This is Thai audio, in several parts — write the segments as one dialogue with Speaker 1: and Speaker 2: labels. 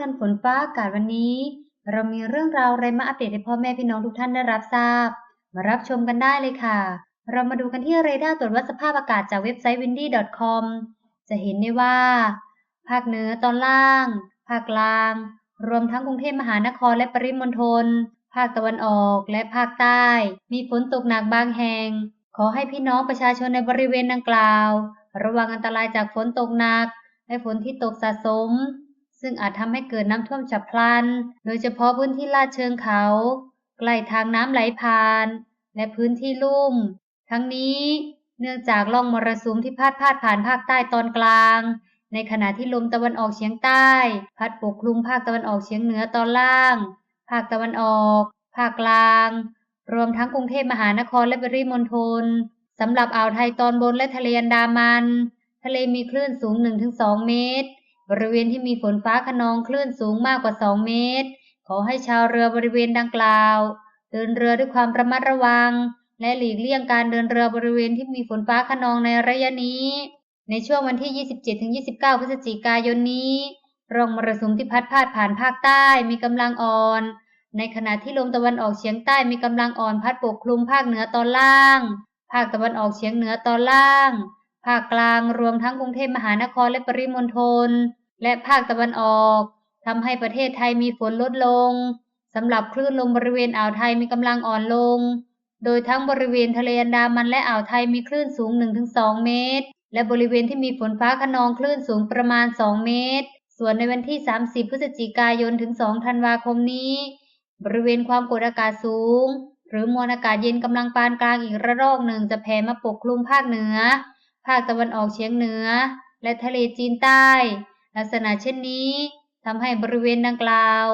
Speaker 1: ทันฝนฟ้าอากาศวันนี้ เรามีเรื่องราวอะไรมาอัปเดตให้พ่อแม่พี่น้องทุกท่านได้รับทราบ มารับชมกันได้เลยค่ะ เรามาดูกันที่เรดาร์ตรวจวัดสภาพอากาศจากเว็บไซต์ windy.com จะเห็นได้ว่า ภาคเหนือตอนล่าง ภาคกลาง รวมทั้งกรุงเทพมหานครและปริมณฑลภาคตะวันออกและภาคใต้ มีฝนตกหนักบางแห่ง ขอให้พี่น้องประชาชนในบริเวณดังกล่าว ระวังอันตรายจากฝนตกหนัก และฝนที่ตกสะสม ซึ่งอาจทำให้เกิดน้ำท่วมฉับพลัน โดยเฉพาะพื้นที่ลาดเชิงเขา ใกล้ทางน้ำไหลผ่าน และพื้นที่ลุ่ม ทั้งนี้เนื่องจากล่องมรสุมที่พาดพาดผ่านภาคใต้ตอนกลาง ในขณะที่ลมตะวันออกเฉียงใต้ พัดปกคลุมภาคตะวันออกเฉียงเหนือตอนล่าง ภาคตะวันออก ภาคกลาง รวมทั้งกรุงเทพมหานครและปริมณฑลสำหรับอ่าวไทยตอนบนและทะเลอันดามัน ทะเลมีคลื่นสูง 1-2 เมตร บริเวณที่มีฝนฟ้าขนองคลื่นสูงมากกว่า 2 เมตร ขอให้ชาวเรือบริเวณดังกล่าวเดินเรือด้วยความระมัดระวัง และหลีกเลี่ยงการเดินเรือบริเวณที่มีฝนฟ้าขนองในระยะนี้ ในช่วงวันที่ 27-29 พฤศจิกายนนี้ร่องมรสุมที่พัดพาดผ่านภาคใต้มีกำลังอ่อน ในขณะที่ลมตะวันออกเฉียงใต้มีกำลังอ่อนพัดปกคลุมภาคเหนือตอนล่าง ภาคตะวันออกเฉียงเหนือตอนล่าง ภาคกลางรวมทั้งกรุงเทพมหานครและปริมณฑล และภาคตะวันออกทำให้ประเทศไทยมีฝนลดลงสำหรับคลื่นลมบริเวณอ่าวไทยมีกำลังอ่อนลง โดยทั้งบริเวณทะเลอันดามันและอ่าวไทยมีคลื่นสูง 1-2 เมตร และบริเวณที่มีฝนฟ้าขนองคลื่นสูงประมาณ 2 เมตร ส่วนในวันที่ 30 พฤศจิกายนถึง 2 ธันวาคมนี้ บริเวณความกดอากาศสูง หรือมวลอากาศเย็นกำลังปานกลางอีกระลอกหนึ่งจะแผ่มาปกคลุมภาคเหนือ ภาคตะวันออกเฉียงเหนือ และทะเลจีนใต้ ลักษณะเช่นนี้ทำให้บริเวณดังกล่าว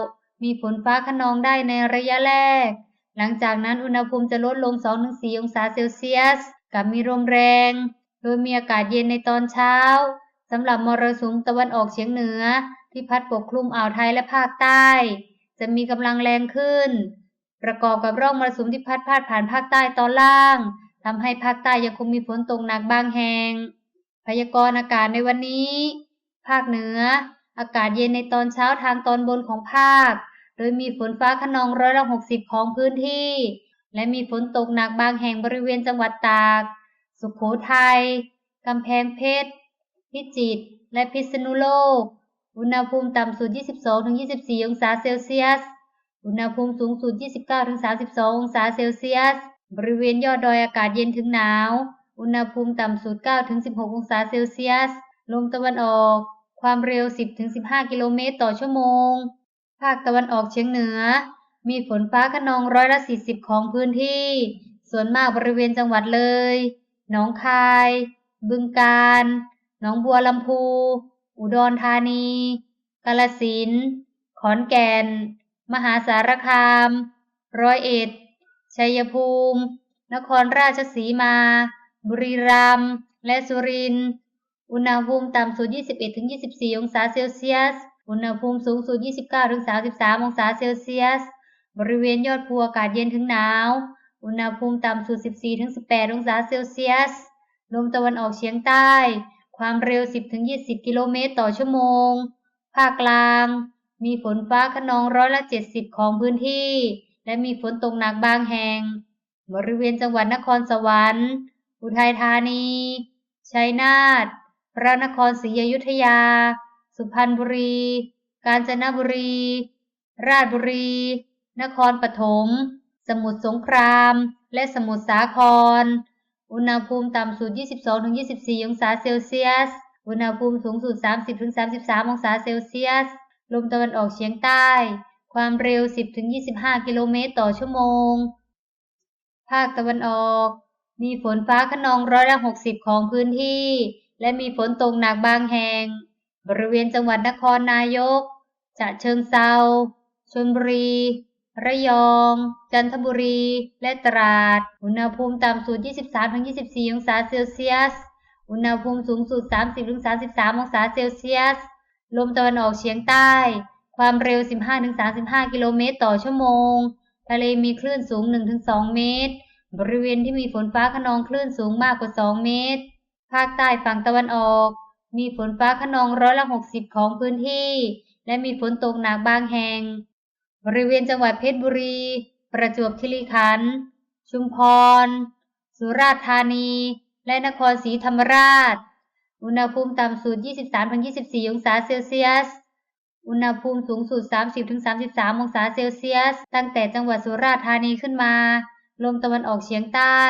Speaker 1: มีฝนฟ้าขนองได้ในระยะแรก หลังจากนั้นอุณหภูมิจะลดลง 2-4 องศาเซลเซียส กับมีลมแรง โดยมีอากาศเย็นในตอนเช้าสำหรับมรสุมตะวันออกเฉียงเหนือ ที่พัดปกคลุมอ่าวไทยและภาคใต้ จะมีกำลังแรงขึ้น ประกอบกับร่องมรสุมที่พัดพาดผ่านภาคใต้ตอนล่างทำให้ภาคใต้ยังคงมีฝนตกหนักบางแห่ง พยากรณ์อากาศในวันนี้ ภาคเหนือ อากาศเย็นในตอนเช้าทางตอนบนของภาค โดยมีฝนฟ้าขนองร้อยละ60ของพื้นที่ และมีฝนตกหนักบางแห่งบริเวณจังหวัดตาก สุขโขทัยกำแพงเพชร พิจิตร และพิษณุโลก อุณหภูมิต่ำสุด 22-24 องศาเซลเซียส อุณหภูมิสูงสุด 29-32 องศาเซลเซียส บริเวณยอดดอยอากาศเย็นถึงหนาว อุณหภูมิต่ำสุด 9-16 องศาเซลเซียส ลมตะวันออก ความเร็ว 10-15 กิโลเมตรต่อชั่วโมง ภาคตะวันออกเฉียงเหนือ มีฝนฟ้าขนองร้อยละ 40 ของพื้นที่ ส่วนมากบริเวณจังหวัดเลย หนองคาย บึงกาฬ หนองบัวลำพู อุดรธานี กาฬสินธุ์ขอนแก่น มหาสารคาม ร้อยเอ็ด ชัยภูมิ นครราชสีมา บุรีรัมย์ และสุรินทร์ อุณหภูมิต่ำสุด 21-24 องศาเซลเซียส อุณหภูมิสูงสุด 29-33 องศาเซลเซียส บริเวณยอดภูอากาศเย็นถึงหนาว อุณหภูมิต่ำสุด 14-18 องศาเซลเซียส ลมตะวันออกเฉียงใต้ ความเร็ว 10-20 กิโลเมตรต่อชั่วโมง ภาคกลาง มีฝนฟ้าขนองร้อยละ 70 ของพื้นที่ และมีฝนตกหนักบางแห่ง บริเวณจังหวัดนครสวรรค์ อุทัยธานี ชัยนาท พระนครศรีอยุธยา สุพรรณบุรี กาญจนบุรี ราชบุรี นครปฐม สมุทรสงคราม และสมุทรสาคร อุณหภูมิต่ำสุด 22-24 องศาเซลเซียส อุณหภูมิสูงสุด 30-33 องศาเซลเซียส ลมตะวันออกเฉียงใต้ ความเร็ว 10-25 กิโลเมตรต่อชั่วโมง ภาคตะวันออก มีฝนฟ้าขนองร้อยละ 60 ของพื้นที่ และมีฝนตกหนักบางแห่ง บริเวณจังหวัดนครนายกฉะเชิงเซาชลบุรี ระยอง จันทบุรี และตราด อุณหภูมิต่ำสุด 23-24 องศาเซลเซียส อุณหภูมิสูงสุด 30-33 องศาเซลเซียส ลมตะวันออกเฉียงใต้ ความเร็ว 15-35 กิโลเมตรต่อชั่วโมง ทะเลมีคลื่นสูง 1-2 เมตร บริเวณที่มีฝนฟ้าขนองคลื่นสูงมากกว่า 2 เมตร ภาคใต้ฝั่งตะวันออก มีฝนฟ้าขนองร้อยละ60ของพื้นที่ และมีฝนตกหนักบางแห่ง บริเวณจังหวัดเพชรบุรี ประจวบคีรีขันธ์ ชุมพร สุราษฎร์ธานี และนครศรีธรรมราช อุณหภูมิต่ำสุด 23-24 องศาเซลเซียส อุณหภูมิสูงสุด 30-33 องศาเซลเซียส ตั้งแต่จังหวัดสุราษฎร์ธานีขึ้นมา ลมตะวันออกเฉียงใต้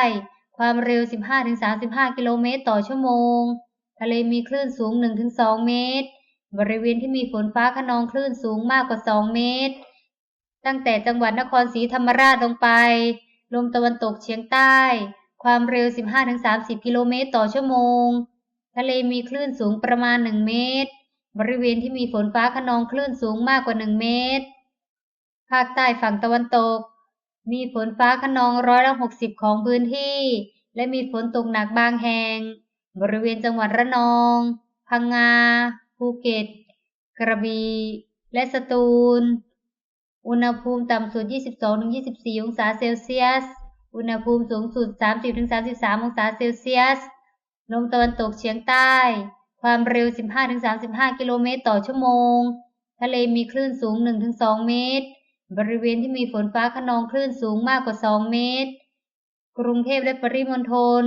Speaker 1: ความเร็ว 15-35 กิโลเมตรต่อชั่วโมง ทะเลมีคลื่นสูง 1-2 เมตร บริเวณที่มีฝนฟ้าขนองคลื่นสูงมากกว่า 2 เมตร ตั้งแต่จังหวัดนครศรีธรรมราชลงไป ลมตะวันตกเฉียงใต้ ความเร็ว 15-30 กิโลเมตรต่อชั่วโมง ทะเลมีคลื่นสูงประมาณ 1 เมตร บริเวณที่มีฝนฟ้าขนองคลื่นสูงมากกว่า 1 เมตร ภาคใต้ฝั่งตะวันตก มีฝนฟ้าขนองร้อยละ60ของพื้นที่ และมีฝนตกหนักบางแห่ง บริเวณจังหวัดระนอง พังงา ภูเก็ต กระบี่ และสตูล อุณหภูมิต่ำสุด 22-24 องศาเซลเซียส อุณหภูมิสูงสุด 30-33 องศาเซลเซียส ลมตะวันตกเฉียงใต้ ความเร็ว 15-35 กิโลเมตรต่อชั่วโมง ทะเลมีคลื่นสูง 1-2 เมตร บริเวณที่มีฝนฟ้าขนองคลื่นสูงมากกว่า 2 เมตร กรุงเทพและปริมณฑล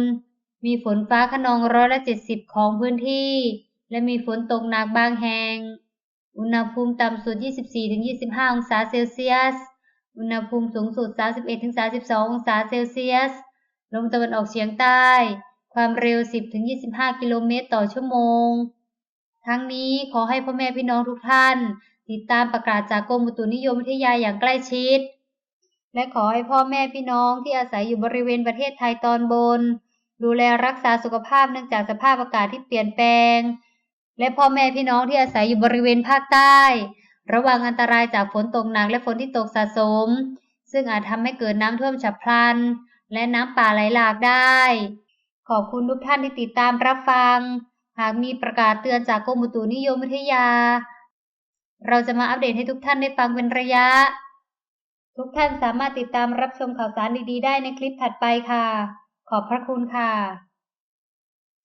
Speaker 1: มีฝนฟ้าขนองร้อยละ70 ของพื้นที่ และมีฝนตกหนักบางแห่ง อุณหภูมิต่ำสุด 24-25 องศาเซลเซียส อุณหภูมิสูงสุด 31-32 องศาเซลเซียส ลมตะวันออกเฉียงใต้ ความเร็ว 10-25 กิโลเมตรต่อชั่วโมง ทั้งนี้ขอให้พ่อแม่พี่น้องทุกท่าน ติดตามประกาศจากกรมอุตุนิยมวิทยาอย่างใกล้ชิด และขอให้พ่อแม่พี่น้องที่อาศัยอยู่บริเวณประเทศไทยตอนบน ดูแลรักษาสุขภาพเนื่องจากสภาพอากาศที่เปลี่ยนแปลง และพ่อแม่พี่น้องที่อาศัยอยู่บริเวณภาคใต้ ระวังอันตรายจากฝนตกหนักและฝนที่ตกสะสม ซึ่งอาจทำให้เกิดน้ำท่วมฉับพลัน และน้ำป่าไหลหลากได้ ขอบคุณทุกท่านที่ติดตามรับฟัง หากมีประกาศเตือนจากกรมอุตุนิยมวิทยา เราจะมาอัปเดตให้ทุกท่านได้ฟังเป็นระยะ ทุกท่านสามารถติดตามรับชมข่าวสารดีๆ ได้ในคลิปถัดไปค่ะ ขอบพระคุณค่ะ